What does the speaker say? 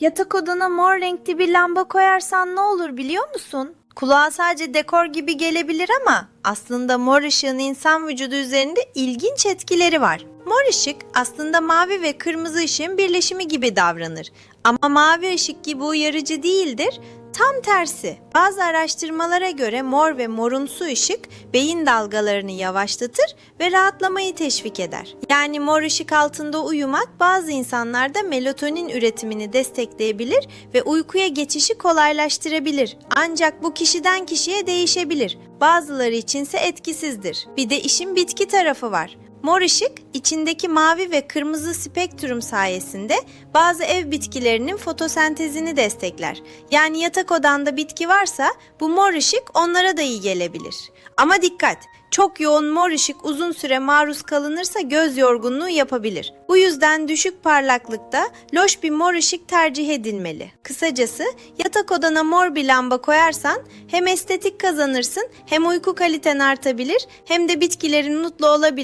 Yatak odana mor renkli bir lamba koyarsan ne olur biliyor musun? Kulağa sadece dekor gibi gelebilir ama aslında mor ışığın insan vücudu üzerinde ilginç etkileri var. Mor ışık aslında mavi ve kırmızı ışığın birleşimi gibi davranır. Ama mavi ışık gibi uyarıcı değildir. Tam tersi. Bazı araştırmalara göre mor ve morumsu ışık beyin dalgalarını yavaşlatır ve rahatlamayı teşvik eder. Yani mor ışık altında uyumak bazı insanlarda melatonin üretimini destekleyebilir ve uykuya geçişi kolaylaştırabilir. Ancak bu kişiden kişiye değişebilir. Bazıları içinse etkisizdir. Bir de işin bitki tarafı var. Mor ışık içindeki mavi ve kırmızı spektrum sayesinde bazı ev bitkilerinin fotosentezini destekler. Yani yatak odanda bitki varsa bu mor ışık onlara da iyi gelebilir. Ama dikkat! Çok yoğun mor ışık uzun süre maruz kalınırsa göz yorgunluğu yapabilir. Bu yüzden düşük parlaklıkta loş bir mor ışık tercih edilmeli. Kısacası yatak odana mor bir lamba koyarsan hem estetik kazanırsın hem uyku kaliten artabilir hem de bitkilerin mutlu olabilir.